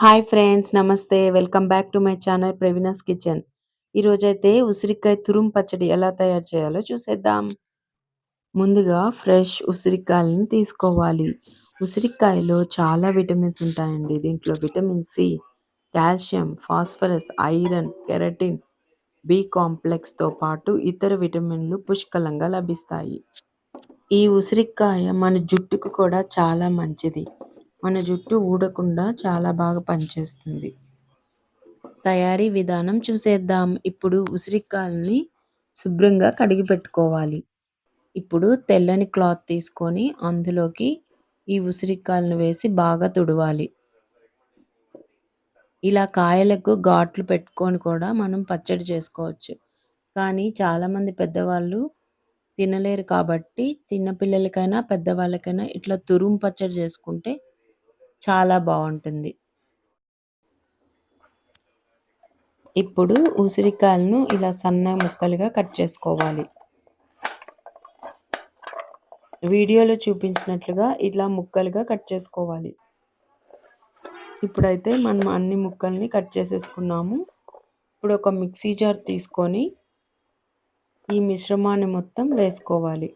Hi friends నమస్తే. Welcome back to my channel Praveena's kitchen. ఈరోజైతే ఉసిరికాయ తురుము పచ్చడి ఎలా తయారు చేయాలో చూసేద్దాం. ముందుగా ఫ్రెష్ ఉసిరికాయలను తీసుకోవాలి. ఉసిరికాయలో చాలా విటమిన్స్ ఉంటాయండి. దీంట్లో vitamin C calcium phosphorus iron keratin B కాంప్లెక్స్తో పాటు ఇతర విటమిన్లు పుష్కలంగా లభిస్తాయి. ఈ ఉసిరికాయ మన జుట్టుకు కూడా చాలా మంచిది. మన జుట్టు ఊడకుండా చాలా బాగా పనిచేస్తుంది. తయారీ విధానం చూసేద్దాం. ఇప్పుడు ఉసిరికాయల్ని శుభ్రంగా కడిగి పెట్టుకోవాలి. ఇప్పుడు తెల్లని క్లాత్ తీసుకొని అందులోకి ఈ ఉసిరికాయలను వేసి బాగా తుడవాలి. ఇలా కాయలకు ఘాట్లు పెట్టుకొని కూడా మనం పచ్చడి చేసుకోవచ్చు. కానీ చాలామంది పెద్దవాళ్ళు తినలేరు కాబట్టి చిన్నపిల్లలకైనా పెద్దవాళ్ళకైనా ఇట్లా తురుము పచ్చడి చేసుకుంటే చాలా బాగుంటుంది ఇప్పుడు ఉసిరికాయలను ఇలా సన్న ముక్కలుగా కట్ చేసుకోవాలి. వీడియోలో చూపించినట్లుగా ఇలా ముక్కలుగా కట్ చేసుకోవాలి. ఇప్పుడైతే మనం అన్ని ముక్కల్ని కట్ చేసేసుకున్నాము. ఇప్పుడు ఒక మిక్సీ జార్ తీసుకొని ఈ మిశ్రమాన్ని మొత్తం వేసుకోవాలి.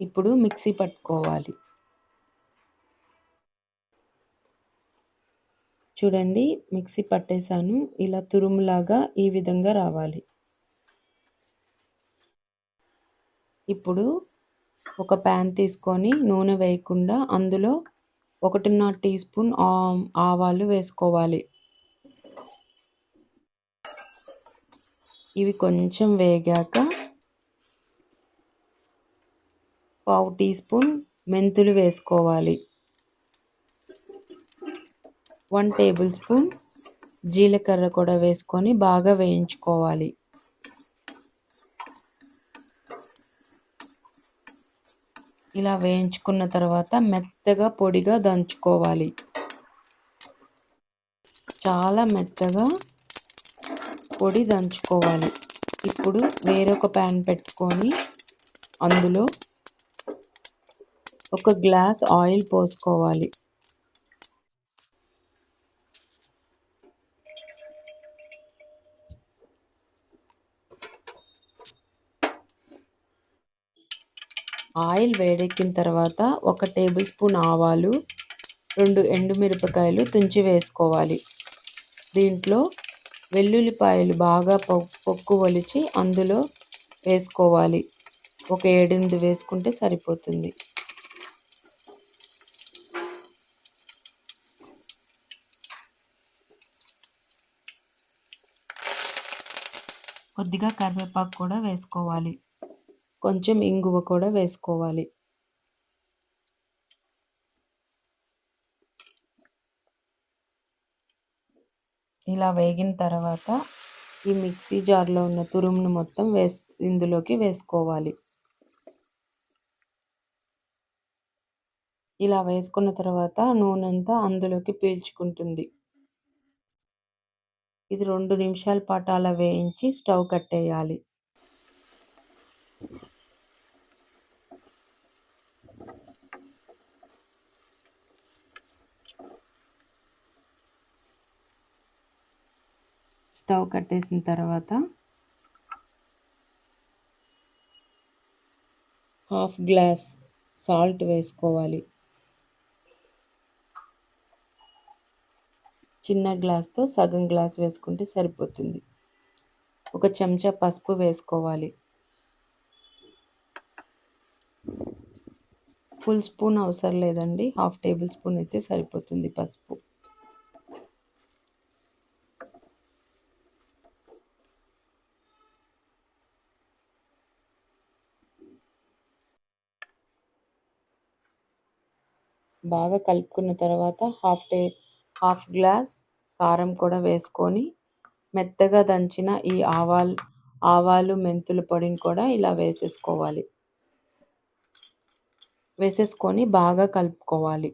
ఇప్పుడు మిక్సీ పట్టుకోవాలి. చూడండి మిక్సీ పట్టేశాను. ఇలా తురుములాగా ఈ విధంగా రావాలి. ఇప్పుడు ఒక ప్యాన్ తీసుకొని నూనె వేయకుండా అందులో ఒకటిన్నర టీ స్పూన్ ఆవాలు వేసుకోవాలి. ఇవి కొంచెం వేగాక పావు టీ స్పూన్ మెంతులు వేసుకోవాలి. వన్ టేబుల్ స్పూన్ జీలకర్ర కూడా వేసుకొని బాగా వేయించుకోవాలి. ఇలా వేయించుకున్న తర్వాత మెత్తగా పొడిగా దంచుకోవాలి. చాలా మెత్తగా పొడి దంచుకోవాలి. ఇప్పుడు వేరొక ప్యాన్ పెట్టుకొని అందులో ఒక గ్లాస్ ఆయిల్ పోసుకోవాలి. ఆయిల్ వేడెక్కిన తర్వాత ఒక టేబుల్ స్పూన్ ఆవాలు రెండు ఎండుమిరపకాయలు తుంచి వేసుకోవాలి. దీంట్లో వెల్లుల్లిపాయలు బాగా పొక్కు ఒలిచి అందులో వేసుకోవాలి. ఒక ఏడెనిమిది వేసుకుంటే సరిపోతుంది. కొద్దిగా కరివేపాకు కూడా వేసుకోవాలి. కొంచెం ఇంగువ కూడా వేసుకోవాలి. ఇలా వేగిన తర్వాత ఈ మిక్సీ జార్లో ఉన్న తురుమును మొత్తం వేస్ ఇందులోకి వేసుకోవాలి. ఇలా వేసుకున్న తర్వాత నూనె అంతా అందులోకి పీల్చుకుంటుంది. ఇది రెండు నిమిషాల పాటు అలా వేయించి స్టవ్ కట్టేయాలి. స్టవ్ కట్టేసిన తర్వాత హాఫ్ గ్లాస్ సాల్ట్ వేసుకోవాలి. చిన్న గ్లాస్తో సగం గ్లాస్ వేసుకుంటే సరిపోతుంది. ఒక చెంచా పసుపు వేసుకోవాలి. ఫుల్ స్పూన్ అవసరం లేదండి. హాఫ్ టేబుల్ స్పూన్ అయితే సరిపోతుంది పసుపు. బాగా కలుపుకున్న తర్వాత హాఫ్ టే హాఫ్ గ్లాస్ కారం కూడా వేసుకొని మెత్తగా దంచిన ఈ ఆవాలు ఆవాలు మెంతుల పొడిని కూడా ఇలా వేసేసుకోవాలి. వేసేసుకొని బాగా కలుపుకోవాలి.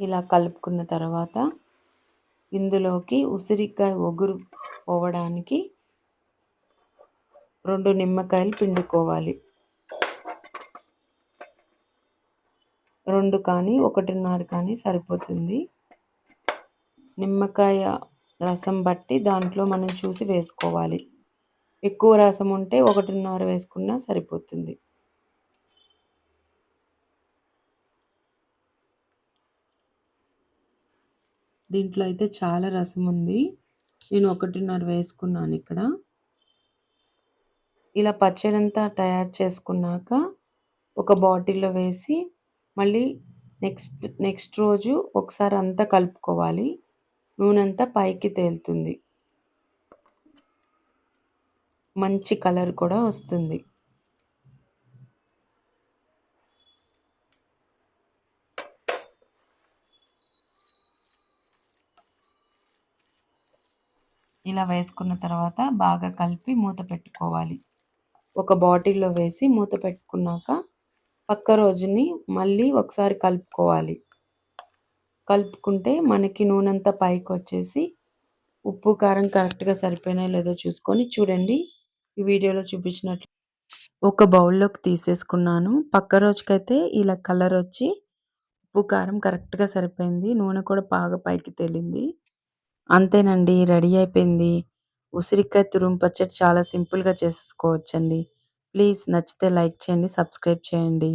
ఇలా కలుపుకున్న తర్వాత ఇందులోకి ఉసిరికాయ ఒగురు పోవడానికి రెండు నిమ్మకాయలు పిండుకోవాలి. రెండు కానీ ఒకటిన్నర కానీ సరిపోతుంది. నిమ్మకాయ రసం బట్టి దాంట్లో మనం చూసి వేసుకోవాలి. ఎక్కువ రసం ఉంటే ఒకటిన్నర వేసుకున్నా సరిపోతుంది. దీంట్లో అయితే చాలా రసం ఉంది. నేను ఒకటిన్నర వేసుకున్నాను ఇక్కడ. ఇలా పచ్చడి అంతా తయారు చేసుకున్నాక ఒక బాటిల్లో వేసి మళ్ళీ నెక్స్ట్ నెక్స్ట్ రోజు ఒకసారి అంతా కలుపుకోవాలి. నూనె అంతా పైకి తేలుతుంది. మంచి కలర్ కూడా వస్తుంది. ఇలా వేసుకున్న తర్వాత బాగా కలిపి మూత పెట్టుకోవాలి. ఒక బాటిల్లో వేసి మూత పెట్టుకున్నాక పక్క రోజుని మళ్ళీ ఒకసారి కలుపుకోవాలి. కలుపుకుంటే మనకి నూనె అంతా పైకి వచ్చేసి ఉప్పు కారం కరెక్ట్గా సరిపోయినాయో లేదో చూసుకొని చూడండి. ఈ వీడియోలో చూపించినట్లు ఒక బౌల్లోకి తీసేసుకున్నాను. పక్క రోజుకైతే ఇలా కలర్ వచ్చి ఉప్పు కారం కరెక్ట్గా సరిపోయింది. నూనె కూడా బాగా పైకి తేలింది. అంతేనండి రెడీ అయిపోయింది. ఉసిరికాయ తురుము పచ్చడి చాలా సింపుల్గా చేసుకోవచ్చండి ప్లీజ్ నచ్చితే లైక్ చేయండి సబ్స్క్రైబ్ చేయండి.